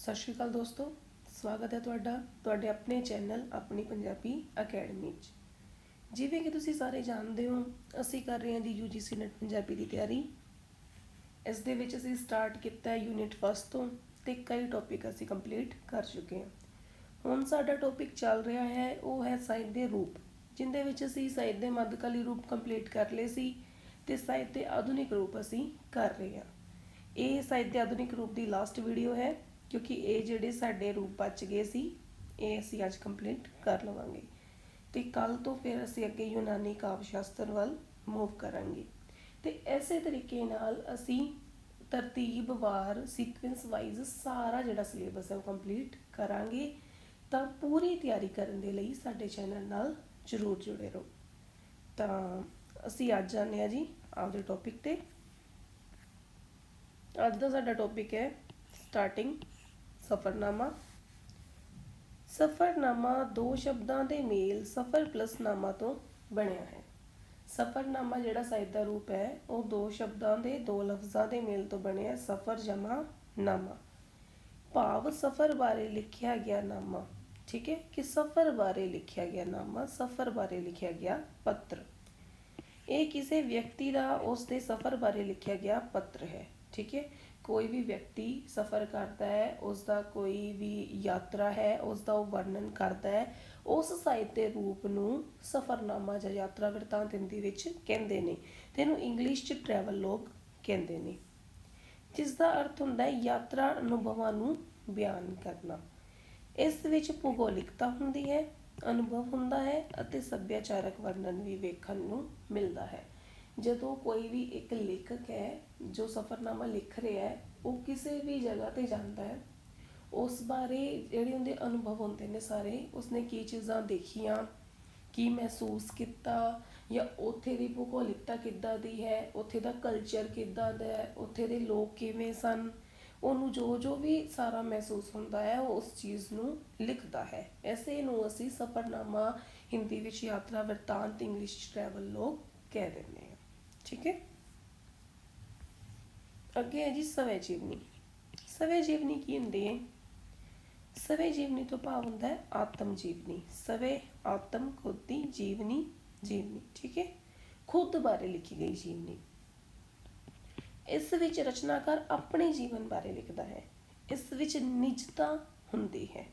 ਸਤਿ ਸ਼੍ਰੀ ਅਕਾਲ ਦੋਸਤੋ, ਸਵਾਗਤ ਹੈ ਤੁਹਾਡਾ, ਤੁਹਾਡੇ ਆਪਣੇ ਚੈਨਲ ਆਪਣੀ ਪੰਜਾਬੀ ਅਕੈਡਮੀ 'ਚ। ਜਿਵੇਂ ਕਿ ਤੁਸੀਂ ਸਾਰੇ ਜਾਣਦੇ ਹੋ, ਅਸੀਂ ਕਰ ਰਹੇ ਹਾਂ ਜੀ UGC ਨੈਟ ਪੰਜਾਬੀ ਦੀ ਤਿਆਰੀ। ਇਸ ਦੇ ਵਿੱਚ ਅਸੀਂ ਸਟਾਰਟ ਕੀਤਾ ਹੈ ਯੂਨਿਟ ਫਸਟ ਤੋਂ ਤੇ ਕਈ ਟੌਪਿਕ ਅਸੀਂ ਕੰਪਲੀਟ ਕਰ ਚੁੱਕੇ ਹਾਂ। ਹੁਣ ਸਾਡਾ ਟੌਪਿਕ ਚੱਲ ਰਿਹਾ ਹੈ, ਉਹ ਹੈ ਸਾਹਿਤ ਦੇ ਰੂਪ, ਜਿੰਦੇ ਵਿੱਚ ਅਸੀਂ ਸਾਹਿਤ ਦੇ ਮੱਧਕਾਲੀ ਰੂਪ ਕੰਪਲੀਟ ਕਰ ਲਏ ਸੀ ਤੇ ਸਾਹਿਤ ਦੇ ਆਧੁਨਿਕ ਰੂਪ ਅਸੀਂ ਕਰ ਰਹੇ ਹਾਂ। ਇਹ ਸਾਹਿਤ ਦੇ ਆਧੁਨਿਕ ਰੂਪ ਦੀ ਲਾਸਟ ਵੀਡੀਓ ਹੈ। ਕਿਉਂਕਿ ਇਹ ਜਿਹੜੇ ਸਾਡੇ ਰੂਪ ਬਚ ਗਏ ਸੀ, ਇਹ ਅਸੀਂ ਅੱਜ ਕੰਪਲੀਟ ਕਰ ਲਵਾਂਗੇ। ਤੇ ਕੱਲ ਤੋਂ ਫਿਰ ਅਸੀਂ ਅੱਗੇ ਯੂਨਾਨੀ ਕਾਵਿ ਸ਼ਾਸਤਰ ਵੱਲ ਮੂਵ ਕਰਾਂਗੇ। ਤੇ ਐਸੇ ਤਰੀਕੇ ਨਾਲ ਅਸੀਂ ਤਰਤੀਬਵਾਰ ਸੀਕੁਐਂਸ ਵਾਈਜ਼ ਸਾਰਾ ਜਿਹੜਾ ਸਿਲੇਬਸ ਹੈ ਉਹ ਕੰਪਲੀਟ ਕਰਾਂਗੇ। ਤਾਂ ਪੂਰੀ ਤਿਆਰੀ ਕਰਨ ਦੇ ਲਈ ਸਾਡੇ ਚੈਨਲ ਨਾਲ ਜਰੂਰ ਜੁੜੇ ਰਹੋ। ਤਾਂ ਅਸੀਂ ਅੱਜ ਜਾਣਦੇ ਹਾਂ ਜੀ ਆਪਦੇ ਟੌਪਿਕ ਤੇ। ਅੱਜ ਦਾ ਸਾਡਾ ਟੌਪਿਕ ਹੈ ਸਟਾਰਟਿੰਗ ਸਫਰਨਾਮਾ। ਸਫਰਨਾਮਾ ਦੋ ਸ਼ਬਦਾਂ ਦੇ ਮੇਲ ਸਫਰ ਪਲਸ ਨਾਮਾ ਤੋਂ ਬਣਿਆ ਹੈ। ਸਫਰਨਾਮਾ ਜਿਹੜਾ ਸਾਹਿਤ ਦਾ ਰੂਪ ਹੈ, ਉਹ ਦੋ ਸ਼ਬਦਾਂ ਦੇ, ਦੋ ਲਫ਼ਜ਼ਾਂ ਦੇ ਮੇਲ ਤੋਂ ਬਣਿਆ ਸਫਰ ਜਮਾ ਨਾਮਾ। ਭਾਵ ਸਫਰ ਬਾਰੇ ਲਿਖਿਆ ਗਿਆ ਨਾਮਾ, ਠੀਕ ਹੈ? ਕਿ ਸਫਰ ਬਾਰੇ ਲਿਖਿਆ ਗਿਆ ਨਾਮਾ, ਸਫਰ ਬਾਰੇ ਲਿਖਿਆ ਗਿਆ ਪੱਤਰ। ਇਹ ਕਿਸੇ ਵਿਅਕਤੀ ਦਾ, ਉਸ ਦੇ ਸਫ਼ਰ ਬਾਰੇ ਲਿਖਿਆ ਗਿਆ ਪੱਤਰ ਹੈ, ਠੀਕ ਹੈ? ਕੋਈ ਵੀ ਵਿਅਕਤੀ ਸਫ਼ਰ ਕਰਦਾ ਹੈ ਉਸ ਦਾ ਕੋਈ ਵੀ ਯਾਤਰਾ ਹੈ ਉਸ ਦਾ ਉਹ ਵਰਣਨ ਕਰਦਾ ਹੈ, ਉਸ ਸਾਹਿਤ ਰੂਪ ਨੂੰ ਸਫ਼ਰਨਾਮਾ ਜਾਂ ਯਾਤਰਾ ਵਰਤਾਂਤ ਹਿੰਦੀ ਵਿੱਚ ਕਹਿੰਦੇ ਨੇ। ਤੇ ਇਹਨੂੰ ਇੰਗਲਿਸ਼ 'ਚ ਟਰੈਵਲ ਲੌਗ ਕਹਿੰਦੇ ਨੇ। ਜਿਸ ਦਾ ਅਰਥ ਹੁੰਦਾ ਹੈ ਯਾਤਰਾ ਅਨੁਭਵਾਂ ਨੂੰ ਬਿਆਨ ਕਰਨਾ। ਇਸ ਵਿੱਚ ਭੂਗੋਲਿਕਤਾ ਹੁੰਦੀ ਹੈ, ਅਨੁਭਵ ਹੁੰਦਾ ਹੈ ਅਤੇ ਸੱਭਿਆਚਾਰਕ ਵਰਣਨ ਵੀ ਵੇਖਣ ਨੂੰ ਮਿਲਦਾ ਹੈ। ਜਦੋਂ ਕੋਈ ਵੀ ਇੱਕ ਲੇਖਕ ਹੈ, ਜੋ ਸਫ਼ਰਨਾਮਾ ਲਿਖ ਰਿਹਾ ਹੈ, ਉਹ ਕਿਸੇ ਵੀ ਜਗ੍ਹਾ ਤੇ ਜਾਂਦਾ ਹੈ, ਉਸ ਬਾਰੇ ਜਿਹੜੇ ਉਹਦੇ ਅਨੁਭਵ ਹੁੰਦੇ ਨੇ ਸਾਰੇ, ਉਸਨੇ ਕੀ ਚੀਜ਼ਾਂ ਦੇਖੀਆਂ, ਕੀ ਮਹਿਸੂਸ ਕੀਤਾ, ਜਾਂ ਉੱਥੇ ਦੀ ਭੂਗੋਲਿਕਤਾ ਕਿੱਦਾਂ ਦੀ ਹੈ, ਉੱਥੇ ਦਾ ਕਲਚਰ ਕਿੱਦਾਂ ਦਾ ਹੈ, ਉੱਥੇ ਦੇ ਲੋਕ ਕਿਵੇਂ ਸਨ, ਉਹਨੂੰ ਜੋ ਜੋ ਵੀ ਸਾਰਾ ਮਹਿਸੂਸ ਹੁੰਦਾ ਹੈ, ਉਹ ਉਸ ਚੀਜ਼ ਨੂੰ ਲਿਖਦਾ ਹੈ। ਐਸੇ ਨੂੰ ਅਸੀਂ ਸਫਰਨਾਮਾ ਹਿੰਦੀ ਵਿੱਚ ਯਾਤਰਾ ਵਰਤਾਂਤ ਇੰਗਲਿਸ਼ ਚ ਟਰੈਵਲ ਲੋਗ ਕਹਿ ਦਿੰਦੇ ਹਾਂ। ਠੀਕ ਹੈ? ਅੱਗੇ ਹੈ ਜੀ ਸਵੈ ਜੀਵਨੀ। ਸਵੈ ਜੀਵਨੀ ਕੀ ਹੁੰਦੀ ਹੈ? ਸਵੈ ਜੀਵਨੀ ਤੋਂ ਭਾਵ ਹੁੰਦਾ ਹੈ ਆਤਮ ਜੀਵਨੀ। ਸਵੈ, ਆਤਮ, ਖੁਦ ਦੀ ਜੀਵਨੀ ਜੀਵਨੀ, ਠੀਕ ਹੈ? ਖੁਦ ਬਾਰੇ ਲਿਖੀ ਗਈ ਜੀਵਨੀ। ਇਸ ਵਿੱਚ ਰਚਨਾਕਾਰ ਆਪਣੇ ਜੀਵਨ ਬਾਰੇ ਲਿਖਦਾ ਹੈ। ਇਸ ਵਿੱਚ ਨਿਜਤਾ ਹੁੰਦੀ ਹੈ।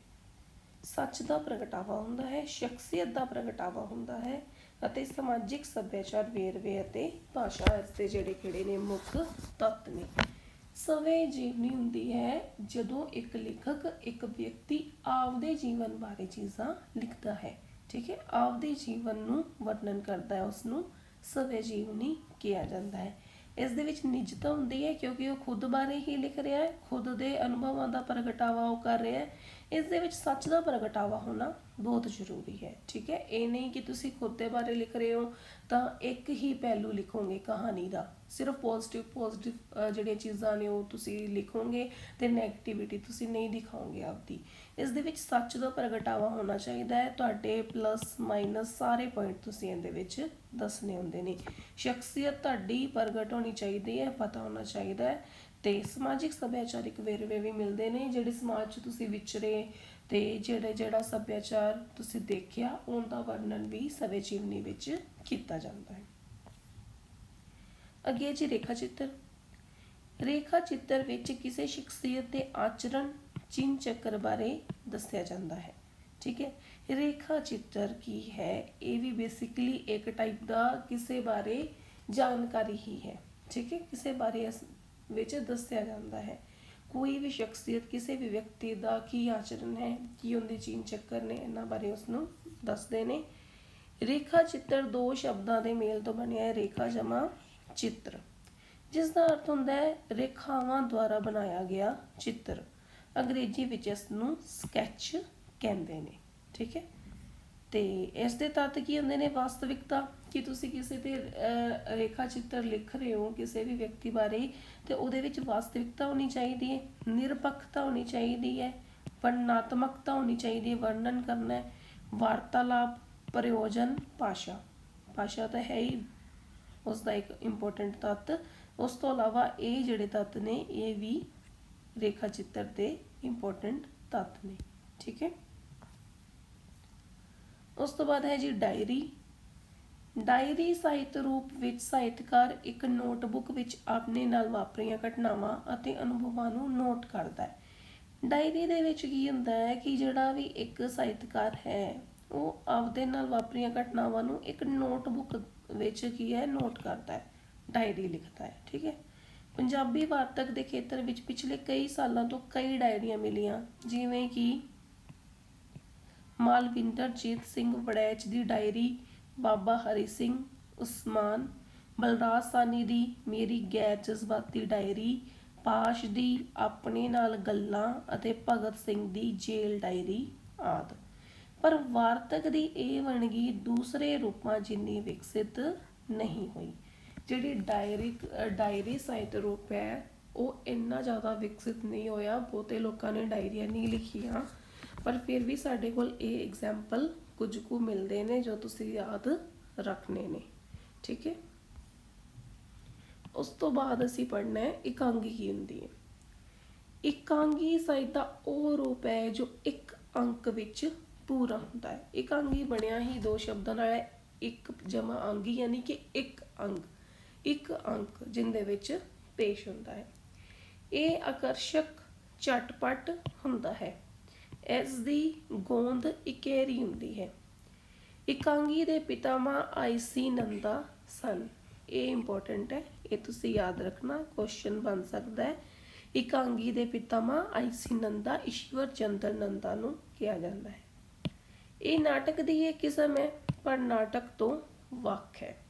ਸੱਚ ਦਾ ਪ੍ਰਗਟਾਵਾ ਹੁੰਦਾ ਹੈ, ਸ਼ਖਸੀਅਤ ਦਾ ਪ੍ਰਗਟਾਵਾ ਹੁੰਦਾ ਹੈ ਅਤੇ ਸਮਾਜਿਕ ਸੱਭਿਆਚਾਰ ਵੇਰਵੇ ਅਤੇ ਭਾਸ਼ਾ ਇਸ ਦੇ ਜਿਹੜੇ ਕਿਹੜੇ ਨੇ, ਮੁੱਖ ਤੱਤ ਨੇ। ਸਵੈ ਜੀਵਨੀ ਹੁੰਦੀ ਹੈ ਜਦੋਂ ਇੱਕ ਲੇਖਕ ਇੱਕ ਵਿਅਕਤੀ ਆਪਦੇ ਜੀਵਨ ਬਾਰੇ ਚੀਜ਼ਾਂ ਲਿਖਦਾ ਹੈ, ਠੀਕ ਹੈ? ਆਪਦੇ ਜੀਵਨ ਨੂੰ ਵਰਣਨ ਕਰਦਾ ਹੈ ਉਸ ਨੂੰ ਸਵੇ ਜੀਵਨੀ ਕਿਹਾ ਜਾਂਦਾ ਹੈ। ਇਸ ਦੇ ਵਿੱਚ ਨਿਜਤਾ ਹੁੰਦੀ ਹੈ ਕਿਉਂਕਿ ਉਹ ਖੁਦ ਬਾਰੇ ਹੀ ਲਿਖ ਰਿਹਾ ਹੈ, ਖੁਦ ਦੇ ਅਨੁਭਵਾਂ ਦਾ ਪ੍ਰਗਟਾਵਾ ਉਹ ਕਰ ਰਿਹਾ ਹੈ ਇਸ ਦੇ ਵਿੱਚ ਸੱਚ ਦਾ ਪ੍ਰਗਟਾਵਾ ਹੋਣਾ ਬਹੁਤ ਜ਼ਰੂਰੀ ਹੈ, ਠੀਕ ਹੈ? ਇਹ ਨਹੀਂ ਕਿ ਤੁਸੀਂ ਖੁਦ ਦੇ ਬਾਰੇ ਲਿਖ ਰਹੇ ਹੋ ਤਾਂ ਇੱਕ ਹੀ ਪਹਿਲੂ ਲਿਖੋਗੇ ਕਹਾਣੀ ਦਾ। ਸਿਰਫ ਪੋਜ਼ਿਟਿਵ ਪੋਜ਼ਿਟਿਵ ਜਿਹੜੀਆਂ ਚੀਜ਼ਾਂ ਨੇ ਉਹ ਤੁਸੀਂ ਲਿਖੋਗੇ ਤੇ 네ਗੇਟਿਵਿਟੀ ਤੁਸੀਂ ਨਹੀਂ ਦਿਖਾਓਗੇ ਆਪਦੀ। ਇਸ ਦੇ ਵਿੱਚ ਸੱਚ ਦਾ ਪ੍ਰਗਟਾਵਾ ਹੋਣਾ ਚਾਹੀਦਾ ਹੈ। ਤੁਹਾਡੇ ਪਲੱਸ ਮਾਈਨਸ ਸਾਰੇ ਪੁਆਇੰਟ ਤੁਸੀਂ ਇਹਦੇ ਵਿੱਚ ਦੱਸਣੇ ਹੁੰਦੇ ਨੇ। ਸ਼ਖਸੀਅਤ ਤੁਹਾਡੀ ਪ੍ਰਗਟ ਹੋਣੀ ਚਾਹੀਦੀ ਹੈ, ਪਤਾ ਹੋਣਾ ਚਾਹੀਦਾ ਹੈ। ਤੇ ਸਮਾਜਿਕ ਸੱਭਿਆਚਾਰਿਕ ਵੇਰਵੇ ਵੀ ਮਿਲਦੇ ਨੇ, ਜਿਹੜੇ ਸਮਾਜ 'ਚ ਤੁਸੀਂ ਵਿਚਰੇ ਤੇ ਜਿਹੜੇ, ਜਿਹੜਾ ਸੱਭਿਆਚਾਰ ਤੁਸੀਂ ਦੇਖਿਆ, ਉਹਦਾ ਵਰਣਨ ਵੀ ਸਵੇ ਜੀਵਨੀ ਵਿੱਚ ਕੀਤਾ ਜਾਂਦਾ ਹੈ। ਅੱਗੇ ਜੀ ਰੇਖਾ ਚਿੱਤਰ ਰੇਖਾ ਚਿੱਤਰ ਵਿੱਚ ਕਿਸੇ ਸ਼ਖਸੀਅਤ ਦੇ ਆਚਰਣ, ਚਿੰਨ ਚੱਕਰ ਬਾਰੇ ਦੱਸਿਆ ਜਾਂਦਾ ਹੈ। ਠੀਕ ਹੈ? ਰੇਖਾ ਚਿੱਤਰ ਕੀ ਹੈ? ਇਹ ਵੀ ਬੇਸਿਕਲੀ ਇੱਕ ਟਾਈਪ ਦਾ ਕਿਸੇ ਬਾਰੇ ਜਾਣਕਾਰੀ ਹੀ ਹੈ। ਠੀਕ ਹੈ? ਕਿਸੇ ਬਾਰੇ ਇਸ ਵਿੱਚ ਦੱਸਿਆ ਜਾਂਦਾ ਹੈ। ਕੋਈ ਵੀ ਸ਼ਖਸੀਅਤ ਕਿਸੇ ਵੀ ਵਿਅਕਤੀ ਦਾ ਕੀ ਆਚਰਣ ਹੈ, ਕੀ ਉਹਦੇ ਚੀਨ ਚੱਕਰ ਨੇ, ਇਹਨਾਂ ਬਾਰੇ ਉਸ ਨੂੰ ਦੱਸਦੇ ਨੇ। ਰੇਖਾ ਚਿੱਤਰ ਦੋ ਸ਼ਬਦਾਂ ਦੇ ਮੇਲ ਤੋਂ ਬਣਿਆ ਹੈ, ਰੇਖਾ ਜਮਾ ਚਿੱਤਰ। ਜਿਸ ਦਾ ਅਰਥ ਹੁੰਦਾ ਹੈ, ਰੇਖਾਵਾਂ ਦੁਆਰਾ ਬਣਾਇਆ ਗਿਆ ਚਿੱਤਰ। ਅੰਗਰੇਜ਼ੀ ਵਿੱਚ ਇਸ ਨੂੰ ਸਕੈਚ ਕਹਿੰਦੇ ਨੇ, ਠੀਕ ਹੈ? ਤੇ ਇਸ ਦੇ ਤੱਤ ਕੀ ਹੁੰਦੇ ਨੇ ਵਾਸਤਵਿਕਤਾ? ਕਿ ਤੁਸੀਂ ਕਿਸੇ ਤੇ ਰੇਖਾ ਚਿੱਤਰ ਲਿਖ ਰਹੇ ਹੋ ਕਿਸੇ ਵੀ ਵਿਅਕਤੀ ਬਾਰੇ, ਤੇ ਉਹਦੇ ਵਿੱਚ ਵਾਸਤਵਿਕਤਾ ਹੋਣੀ ਚਾਹੀਦੀ ਹੈ, ਨਿਰਪੱਖਤਾ ਹੋਣੀ ਚਾਹੀਦੀ ਹੈ, ਵਰਣਨਾਤਮਕਤਾ ਹੋਣੀ ਚਾਹੀਦੀ ਹੈ, ਵਰਣਨ ਕਰਨਾ ਹੈ, ਵਾਰਤਾਲਾਪ, ਪ੍ਰਯੋਜਨ, ਭਾਸ਼ਾ। ਭਾਸ਼ਾ ਤਾਂ ਹੈ ਹੀ ਉਸ ਦਾ ਇੱਕ ਇੰਪੋਰਟੈਂਟ ਤੱਤ। ਉਸ ਤੋਂ ਇਲਾਵਾ ਇਹ ਜਿਹੜੇ ਤੱਤ ਨੇ, ਇਹ ਵੀ ਰੇਖਾ ਚਿੱਤਰ ਦੇ ਇੰਪੋਰਟੈਂਟ ਤੱਤ ਨੇ। ਠੀਕ ਹੈ? ਉਸ ਤੋਂ ਬਾਅਦ ਹੈ ਜੀ ਡਾਇਰੀ। ਡਾਇਰੀ ਸਾਹਿਤ ਰੂਪ ਵਿੱਚ ਸਾਹਿਤਕਾਰ ਇੱਕ ਨੋਟਬੁੱਕ ਵਿੱਚ ਆਪਣੇ ਨਾਲ ਵਾਪਰੀਆਂ ਘਟਨਾਵਾਂ ਅਤੇ ਅਨੁਭਵਾਂ ਨੂੰ ਨੋਟ ਕਰਦਾ ਹੈ। ਡਾਇਰੀ ਦੇ ਵਿੱਚ ਕੀ ਹੁੰਦਾ ਹੈ ਕਿ ਜਿਹੜਾ ਵੀ ਇੱਕ ਸਾਹਿਤਕਾਰ ਹੈ, ਉਹ ਆਪਦੇ ਨਾਲ ਵਾਪਰੀਆਂ ਘਟਨਾਵਾਂ ਨੂੰ ਇੱਕ ਨੋਟਬੁੱਕ ਵਿੱਚ ਕੀ ਹੈ, ਨੋਟ ਕਰਦਾ ਹੈ, ਡਾਇਰੀ ਲਿਖਦਾ ਹੈ, ਠੀਕ ਹੈ। ਪੰਜਾਬੀ ਵਾਰਤਕ ਦੇ ਖੇਤਰ ਵਿੱਚ ਪਿਛਲੇ ਕਈ ਸਾਲਾਂ ਤੋਂ ਕਈ ਡਾਇਰੀਆਂ ਮਿਲੀਆਂ, ਜਿਵੇਂ ਕਿ ਮਾਲਵਿੰਦਰਜੀਤ ਸਿੰਘ ਵੜੈਚ ਦੀ ਡਾਇਰੀ ਬਾਬਾ ਹਰੀ ਸਿੰਘ ਉਸਮਾਨ, ਬਲਰਾਜ ਸਾਨੀ ਦੀ ਮੇਰੀ ਗੈਰ ਜਜ਼ਬਾਤੀ ਡਾਇਰੀ, ਪਾਸ਼ ਦੀ ਆਪਣੇ ਨਾਲ ਗੱਲਾਂ ਅਤੇ ਭਗਤ ਸਿੰਘ ਦੀ ਜੇਲ ਡਾਇਰੀ ਆਦਿ। ਪਰ ਵਾਰਤਕ ਦੀ ਇਹ ਵਣਗੀ ਦੂਸਰੇ ਰੂਪਾਂ ਜਿੰਨੀ ਵਿਕਸਿਤ ਨਹੀਂ ਹੋਈ। ਜਿਹੜੀ ਡਾਇਰੀ ਡਾਇਰੀ ਸਾਹਿਤ ਰੂਪ ਹੈ, ਉਹ ਇੰਨਾ ਜ਼ਿਆਦਾ ਵਿਕਸਿਤ ਨਹੀਂ ਹੋਇਆ, ਬਹੁਤੇ ਲੋਕਾਂ ਨੇ ਡਾਇਰੀਆਂ ਨਹੀਂ ਲਿਖੀਆਂ। ਪਰ ਫਿਰ ਵੀ ਸਾਡੇ ਕੋਲ ਇਹ ਐਗਜ਼ਾਮਪਲ ਕੁਝ ਕੁ ਮਿਲਦੇ ਨੇ ਜੋ ਤੁਸੀਂ ਯਾਦ ਰੱਖਣੇ ਨੇ, ਠੀਕ ਹੈ? ਉਸ ਤੋਂ ਬਾਅਦ ਅਸੀਂ ਪੜ੍ਹਨਾ ਹੈ ਇਕਾਂਗੀ ਕੀ ਹੁੰਦੀ ਹੈ। ਇਕਾਂਗੀ ਸਾਹਿਤ ਦਾ ਉਹ ਰੂਪ ਹੈ ਜੋ ਇੱਕ ਅੰਕ ਵਿੱਚ ਪੂਰਾ ਹੁੰਦਾ ਹੈ। ਇਕਾਂਗੀ ਬਣਿਆ ਹੀ ਦੋ ਸ਼ਬਦਾਂ ਨਾਲ ਹੈ, ਇੱਕ ਜਮਾ ਅੰਗੀ ਯਾਨੀ ਕਿ ਇੱਕ ਅੰਗ, ਇੱਕ ਅੰਕ ਜਿੰਦੇ ਵਿੱਚ ਪੇਸ਼ ਹੁੰਦਾ ਹੈ। ਇਹ ਆਕਰਸ਼ਕ ਝਟਪਟ ਹੁੰਦਾ ਹੈ। ਇਸ ਦੀ ਗੋਂਦ ਇਕੇਰੀ ਹੁੰਦੀ ਹੈ। ਇਕਾਂਗੀ ਦੇ ਪਿਤਾਮਾ ਆਈਸੀ ਨੰਦਾ ਸਨ। ਇਹ ਇੰਪੋਰਟੈਂਟ ਹੈ। ਇਹ ਤੁਸੀਂ ਯਾਦ ਰੱਖਣਾ ਕੁਐਸਚਨ ਬਣ ਸਕਦਾ ਹੈ। ਇਕਾਂਗੀ ਦੇ ਪਿਤਾਮਾ ਆਈਸੀ ਨੰਦਾ ਈਸ਼ਵਰ ਚੰਦਰ ਨੰਦਾ ਨੂੰ ਕਿਹਾ ਜਾਂਦਾ ਹੈ। ਇਹ ਨਾਟਕ ਦੀ ਇਹ ਕਿਸਮ ਹੈ, ਪਰ ਨਾਟਕ ਤੋਂ ਵੱਖ ਹੈ।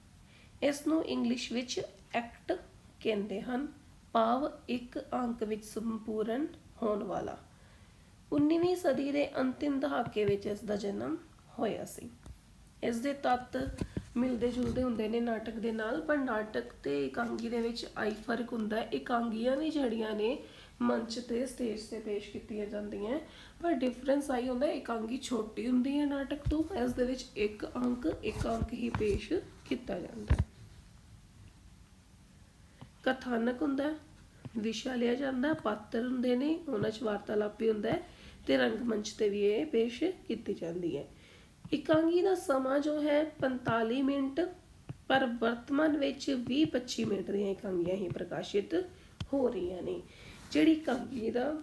ਇਸ ਨੂੰ ਇੰਗਲਿਸ਼ ਵਿੱਚ ਐਕਟ ਕਹਿੰਦੇ ਹਨ। ਭਾਵ ਇੱਕ ਅੰਕ ਵਿੱਚ ਸੰਪੂਰਨ ਹੋਣ ਵਾਲਾ। 19ਵੀਂ ਸਦੀ ਦੇ ਅੰਤਿਮ ਦਹਾਕੇ ਵਿੱਚ ਇਸ ਦਾ ਜਨਮ ਹੋਇਆ ਸੀ। ਇਸ ਦੇ ਤੱਤ ਮਿਲਦੇ ਜੁਲਦੇ ਹੁੰਦੇ ਨੇ। ਨਾਟਕ ਦੇ ਨਾਲ, ਪਰ ਨਾਟਕ ਤੇ ਇਕਾਂਗੀ ਦੇ ਵਿੱਚ ਆਈ ਫ਼ਰਕ ਹੁੰਦਾ ਹੈ। ਇਕਾਂਗੀਆਂ ਵੀ ਜਿਹੜੀਆਂ ਨੇ, ਮੰਚ ਤੇ ਸਟੇਜ ਤੇ ਪੇਸ਼ ਕੀਤੀਆਂ ਜਾਂਦੀਆਂ ਪਰ ਡਿਫਰੈਂਸ ਆਈ ਹੁੰਦਾ ਇਕਾਂਗੀ ਛੋਟੀ ਹੁੰਦੀ ਹੈ ਨਾਟਕ ਤੋਂ ਇਸ ਦੇ ਵਿੱਚ ਇੱਕ ਅੰਕ ਇੱਕ ਅੰਕ ਹੀ ਪੇਸ਼ ਕੀਤਾ ਜਾਂਦਾ ਹੈ। ਕਥਾਨਕ ਹੁੰਦਾ ਵਿਸ਼ਾ ਲਿਆ ਜਾਂਦਾ ਪਾਤਰ ਹੁੰਦੇ ਨੇ, ਉਹਨਾਂ 'ਚ ਵਾਰਤਾਲਾਪ ਵੀ ਹੁੰਦਾ ਹੈ। ਤੇ ਰੰਗਮੰਚ ਤੇ ਵੀ ਇਹ ਪੇਸ਼ ਕੀਤੀ ਜਾਂਦੀ ਹੈ। ਇਕਾਂਗੀ ਦਾ ਸਮਾਂ ਜੋ ਹੈ 45 ਮਿੰਟ, ਪਰ ਵਰਤਮਾਨ ਵਿੱਚ 20-25 ਮਿੰਟ ਦੀਆਂ ਇਕਾਂਗੀਆਂ ਹੀ ਪ੍ਰਕਾਸ਼ਿਤ ਹੋ ਰਹੀਆਂ ਨੇ। ਜਿਹੜੀ ਇਕਾਂਗੀ ਦਾ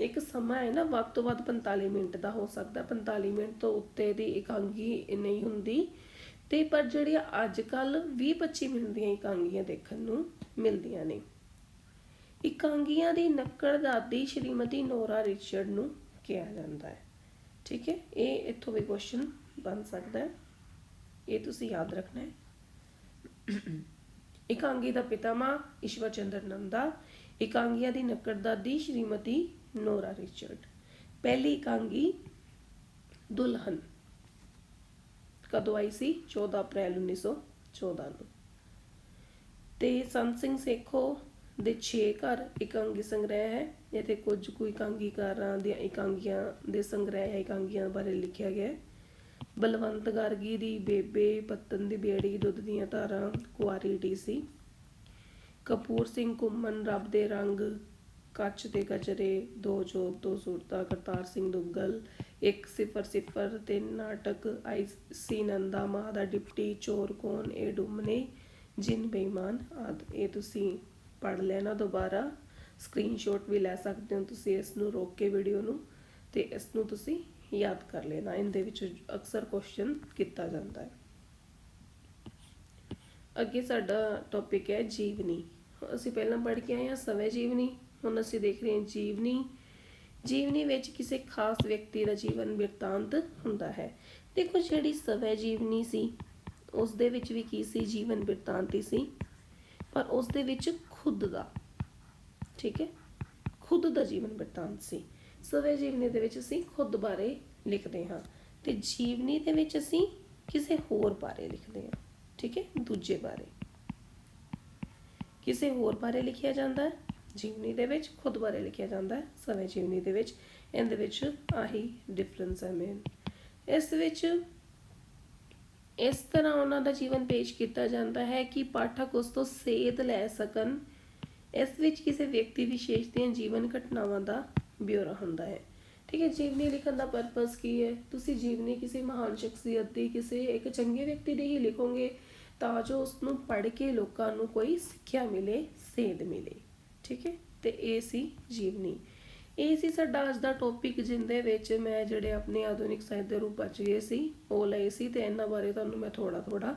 ਇੱਕ ਸਮਾਂ ਹੈ ਨਾ, ਵੱਧ ਤੋਂ ਵੱਧ 45 ਮਿੰਟ ਦਾ ਹੋ ਸਕਦਾ। 45 ਮਿੰਟ ਤੋਂ ਉੱਤੇ ਦੀ ਇਕਾਂਗੀ ਨਹੀਂ ਹੁੰਦੀ। ਤੇ ਪਰ ਜਿਹੜੀਆਂ ਅੱਜ ਕੱਲ 20-25 ਮਿੰਟ ਦੀਆਂ ਇਕਾਂਗੀਆਂ ਦੇਖਣ ਨੂੰ ਮਿਲਦੀਆਂ ਨੇ। ਇਕਾਂਗੀਆਂ ਦੀ ਨੱਕੜ ਦਾਦੀ ਸ਼੍ਰੀਮਤੀ ਨੋਰਾ ਰਿਚਰਡ ਨੂੰ ਕਿਹਾ ਜਾਂਦਾ ਹੈ? ਠੀਕ ਹੈ, ਇਹ ਇੱਥੋਂ ਵੀ ਕੁਐਸਚਨ ਬਣ ਸਕਦਾ ਹੈ। ਇਹ ਤੁਸੀਂ ਯਾਦ ਰੱਖਣਾ ਹੈ। ਇਕਾਂਗੀ ਦਾ ਪਿਤਾਮਾ ਈਸ਼ਵਰ ਚੰਦਰ ਨੰਦਾ, ਇਕਾਂਗੀਆਂ ਦੀ ਨੱਕੜ ਸ਼੍ਰੀਮਤੀ ਨੋਰਾ ਰਿਚਰਡ। ਪਹਿਲੀ ਇਕਾਂਗੀ ਦੁਲਹਨ ਕਦੋਂ ਆਈ ਸੀ? 14 ਅਪ੍ਰੈਲ 1914 ਨੂੰ। ਤੇ ਸੰਤ ਸਿੰਘ ਸੇਖੋ ਦੇ 6 ਘਰ ਇਕਾਂਗੀ ਸੰਗ੍ਰਹਿ ਹੈ। ਇੱਥੇ ਕੁਝ ਕੁ ਇਕਾਂਗੀਕਾਰਾਂ ਦੀਆਂ ਇਕਾਂਗੀਆਂ ਦੇ ਸੰਗ੍ਰਹਿ ਇਕਾਂਗੀਆਂ ਬਾਰੇ ਲਿਖਿਆ ਗਿਆ ਹੈ। ਬਲਵੰਤ ਗਾਰਗੀ ਦੀ ਬੇਬੇ ਪੱਤਨ ਦੀ ਬੇੜੀ ਦੁੱਧ ਦੀਆਂ ਧਾਰਾਂ ਕੁਆਰੀ ਡੀ ਸੀ। ਕਪੂਰ ਸਿੰਘ ਘੁੰਮਣ ਰੱਬ ਦੇ ਰੰਗ ਕੱਚ ਦੇ ਗਜਰੇ ਦੋ ਜੋਤ ਦੋ ਸੂਰਤਾਂ, ਕਰਤਾਰ ਸਿੰਘ ਦੁੱਗਲ 100 ਤੇ ਨਾਟਕ, ਆਈ ਸੀ ਨੰਦਾ ਮਾਂ ਦਾ ਡਿਪਟੀ, ਚੋਰ ਕੌਣ, ਇਹ ਡੁੰਮਨੇ, ਜਿਨ ਬੇਈਮਾਨ ਆਦ। ਇਹ ਤੁਸੀਂ ਪੜ ਲੈਣਾ ਦੁਬਾਰਾ ਸਕਰੀਨਸ਼ਾਟ ਵੀ ਲੈ ਸਕਦੇ ਹੋ ਤੁਸੀਂ ਇਸ ਨੂੰ ਰੋਕ ਕੇ ਵੀਡੀਓ ਨੂੰ ਤੇ ਇਸ ਨੂੰ ਤੁਸੀਂ ਯਾਦ ਕਰ ਲੈਣਾ। ਇਹਦੇ ਵਿੱਚ ਅਕਸਰ ਕੁਐਸਚਨ ਕੀਤਾ ਜਾਂਦਾ ਹੈ। ਅੱਗੇ ਸਾਡਾ ਟੌਪਿਕ ਹੈ ਜੀਵਨੀ। ਅਸੀਂ ਪਹਿਲਾਂ ਪੜ੍ਹ ਕੇ ਆਏ ਹਾਂ, ਸਵੈ ਜੀਵਨੀ। ਹੁਣ ਅਸੀਂ ਦੇਖ ਰਹੇ ਹਾਂ ਜੀਵਨੀ। ਜੀਵਨੀ ਵਿੱਚ ਕਿਸੇ ਖਾਸ ਵਿਅਕਤੀ ਦਾ ਜੀਵਨ ਬਿਰਤਾਂਤ ਹੁੰਦਾ ਹੈ। ਦੇਖੋ ਜਿਹੜੀ ਸਵੈ ਜੀਵਨੀ ਸੀ ਉਸ ਦੇ ਵਿੱਚ ਵੀ ਕੀ ਸੀ? ਜੀਵਨ ਬਿਰਤਾਂਤ ਸੀ। ਪਰ ਉਸ ਦੇ ਵਿੱਚ ਖੁਦ ਦਾ। ਠੀਕ ਹੈ? ਖੁਦ ਦਾ ਜੀਵਨ ਬਿਰਤਾਂਤ ਸੀ। ਸਵੈ ਜੀਵਨੀ ਦੇ ਵਿੱਚ ਅਸੀਂ ਖੁਦ ਬਾਰੇ ਲਿਖਦੇ ਹਾਂ ਤੇ ਜੀਵਨੀ ਦੇ ਵਿੱਚ ਅਸੀਂ ਕਿਸੇ ਹੋਰ ਬਾਰੇ ਲਿਖਦੇ ਹਾਂ। ਠੀਕ ਹੈ? ਦੂਜੇ ਬਾਰੇ। ਕਿਸੇ ਹੋਰ ਬਾਰੇ ਲਿਖਿਆ ਜਾਂਦਾ ਹੈ? ਜੀਵਨੀ ਦੇ ਵਿੱਚ ਖੁਦ ਬਾਰੇ ਲਿਖਿਆ ਜਾਂਦਾ ਹੈ। ਸਵੈ ਜੀਵਨੀ ਦੇ ਵਿੱਚ। ਇਹਦੇ ਵਿੱਚ ਆਹੀ ਡਿਫਰੈਂਸ ਹੈ ਮੇਨ ਇਸ ਵਿੱਚ ਇਸ ਤਰ੍ਹਾਂ ਉਹਨਾਂ ਦਾ ਜੀਵਨ ਪੇਸ਼ ਕੀਤਾ ਜਾਂਦਾ ਹੈ ਕਿ ਪਾਠਕ ਉਸ ਤੋਂ ਸੇਧ ਲੈ ਸਕਣ। ਇਸ ਵਿੱਚ ਕਿਸੇ ਵਿਅਕਤੀ ਵਿਸ਼ੇਸ਼ ਦੀਆਂ ਜੀਵਨ ਘਟਨਾਵਾਂ ਦਾ ਬਿਊਰਾ ਹੁੰਦਾ ਹੈ। ਠੀਕ ਹੈ, ਜੀਵਨੀ ਲਿਖਣ ਦਾ ਪਰਪਸ ਕੀ ਹੈ? ਤੁਸੀਂ ਜੀਵਨੀ ਕਿਸੇ ਮਹਾਨ ਸ਼ਖਸੀਅਤ ਦੀ, ਕਿਸੇ ਇੱਕ ਚੰਗੇ ਵਿਅਕਤੀ ਦੀ ਹੀ ਲਿਖੋਗੇ ਤਾਂ ਜੋ ਉਸ ਨੂੰ ਪੜ੍ਹ ਕੇ ਲੋਕਾਂ ਨੂੰ ਕੋਈ ਸਿੱਖਿਆ ਮਿਲੇ, ਸੇਧ ਮਿਲੇ। ਠੀਕ ਹੈ, ਤੇ ਇਹ ਸੀ ਜੀਵਨੀ। ਇਹ ਸੀ ਸਾਡਾ ਅੱਜ ਦਾ ਟੌਪਿਕ ਜਿੰਦੇ ਵਿੱਚ ਮੈਂ ਜਿਹੜੇ ਆਪਣੇ ਆਧੁਨਿਕ ਸਾਹਿਤ ਦੇ ਰੂਪ ਬਚ ਗਏ ਸੀ, ਉਹ ਲਏ ਸੀ ਤੇ ਇਹਨਾਂ ਬਾਰੇ ਤੁਹਾਨੂੰ ਮੈਂ ਥੋੜਾ ਥੋੜਾ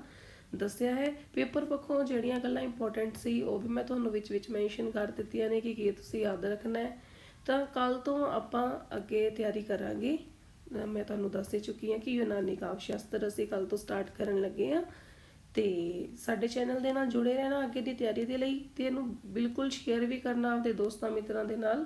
ਦੱਸਿਆ ਹੈ। ਪੇਪਰ ਪੱਖੋਂ ਜਿਹੜੀਆਂ ਗੱਲਾਂ ਇੰਪੋਰਟੈਂਟ ਸੀ, ਉਹ ਵੀ ਮੈਂ ਤੁਹਾਨੂੰ ਵਿੱਚ ਵਿੱਚ ਮੈਂਸ਼ਨ ਕਰ ਦਿੱਤੀਆਂ ਨੇ ਕਿ ਕੀ ਤੁਸੀਂ ਯਾਦ ਰੱਖਣਾ ਹੈ। ਤਾਂ ਕੱਲ ਤੋਂ ਆਪਾਂ ਅੱਗੇ ਤਿਆਰੀ ਕਰਾਂਗੇ। ਮੈਂ ਤੁਹਾਨੂੰ ਦੱਸ ਚੁੱਕੀ ਹਾਂ ਕਿ ਯੂਨਾਨੀ ਕਾਵਿ ਸ਼ਾਸਤਰ ਅਸੀਂ ਕੱਲ ਤੋਂ ਸਟਾਰਟ ਕਰਨ ਲੱਗੇ ਹਾਂ ਤੇ ਸਾਡੇ ਚੈਨਲ ਦੇ ਨਾਲ ਜੁੜੇ ਰਹਿਣਾ ਅੱਗੇ ਦੀ ਤਿਆਰੀ ਦੇ ਲਈ ਤੇ ਇਹਨੂੰ ਬਿਲਕੁਲ ਸ਼ੇਅਰ ਵੀ ਕਰਨਾ ਆਪਣੇ ਦੋਸਤਾਂ ਮਿੱਤਰਾਂ ਦੇ ਨਾਲ।